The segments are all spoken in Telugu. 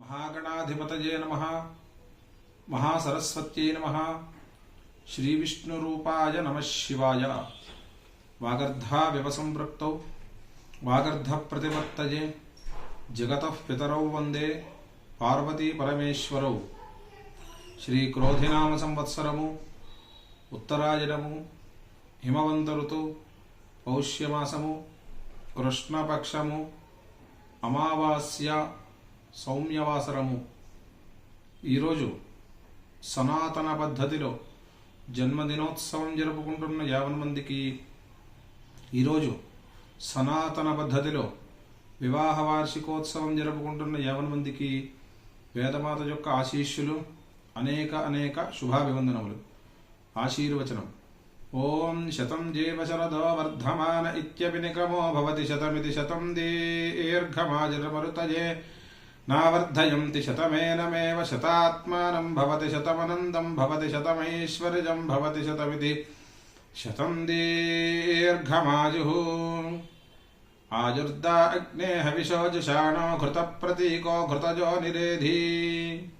మహాగణాధిపతయే నమ. మహాసరస్వత్యై నమ. శ్రీవిష్ణురూపాయ నమ శివాయ. వాగర్ధావివ సంపృక్తౌ వాగర్ధ ప్రతివర్తయే జగతః పితరౌ వందే. పార్వతీ పరమేశ్వరౌ శ్రీ క్రోధినామ సంవత్సరము ఉత్తరాయణము. హిమవంత ఋతు పౌష్యమాసము. కృష్ణపక్షము. అమావాస్య. సౌమ్యవాసరము. ఈరోజు సనాతన పద్ధతిలో జన్మదినోత్సవం జరుపుకుంటున్న యావన్ మందికి ఈరోజు సనాతన పద్ధతిలో వివాహ వార్షికోత్సవం జరుపుకుంటున్న యావన్ మందికి వేదమాత యొక్క ఆశీస్సులు అనేక అనేక శుభాభివందనములు. ఆశీర్వచనం. ఓం శతం జీవ శరదో వర్ధమాన ఇత్యపి నిగమో భవతి శతమితి శతం దీర్ఘమాజరమరుతయే नावर्धयन्ति शतमेनमेव शतात्मानं भवति शतमनन्दं भवति शतमैश्वर्यं भवति शतमिति शतं दीर्घमायुः। आयुर्दा अग्ने हविषो जुषाणो घृतप्रतीको घृतजो निरेधि।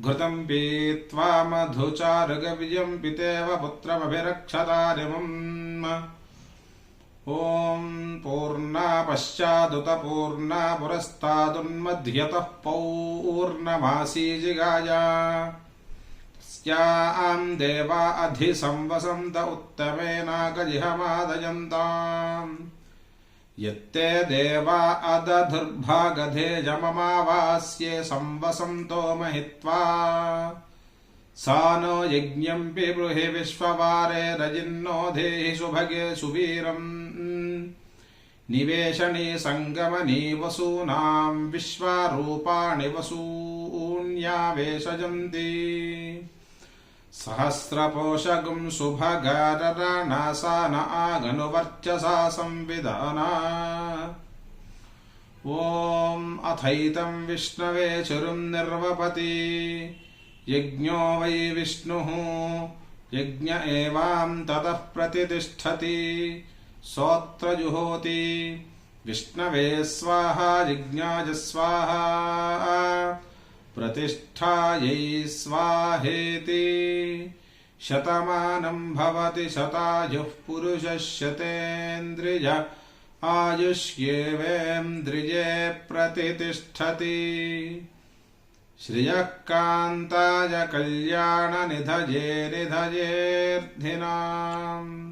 घृतं पीत्वा मधुचारगव्यं पितेव पुत्रमभिरक्षतारिमम्। ॐ पूर्णा पश्चादुतपूर्णा पुरस्तादुन्मध्यतः पौर्णमासी जिगाया। तस्यां देवा अधिसंवसन्त उत्तमेनागजिहमादयन्ताम् यत्ते देवा अदधुर्भागधेजममावास्ये संवसन्तो महित्वा। सा नो यज्ञम् पिबृहि विश्ववारे रजिन्नो धेहि सुभगे सुवीरम्। निवेशनी सङ्गमनी वसूनाम् विश्वारूपाणि वसून्यावेशयन्ति सहस्रपोषगुं शुभगारराणासा न आगनुवर्चसा संविधाना ॐ अथैतं विष्णवे चुरुं निर्वपति यज्ञो वै विष्णुः यज्ञ एवां ततः प्रतितिष्ठति सोऽत्र जुहोति विष्णवे स्वाहा यज्ञाय स्वाहा। प्रतिष्ठायै स्वाहेति। शतमानं भवति शतायुः पुरुषः शतेन्द्रिय आयुष्येवेन्द्रिये प्रतितिष्ठति श्रियः कान्ताय कल्याणनिधये निधयेऽर्थिनाम्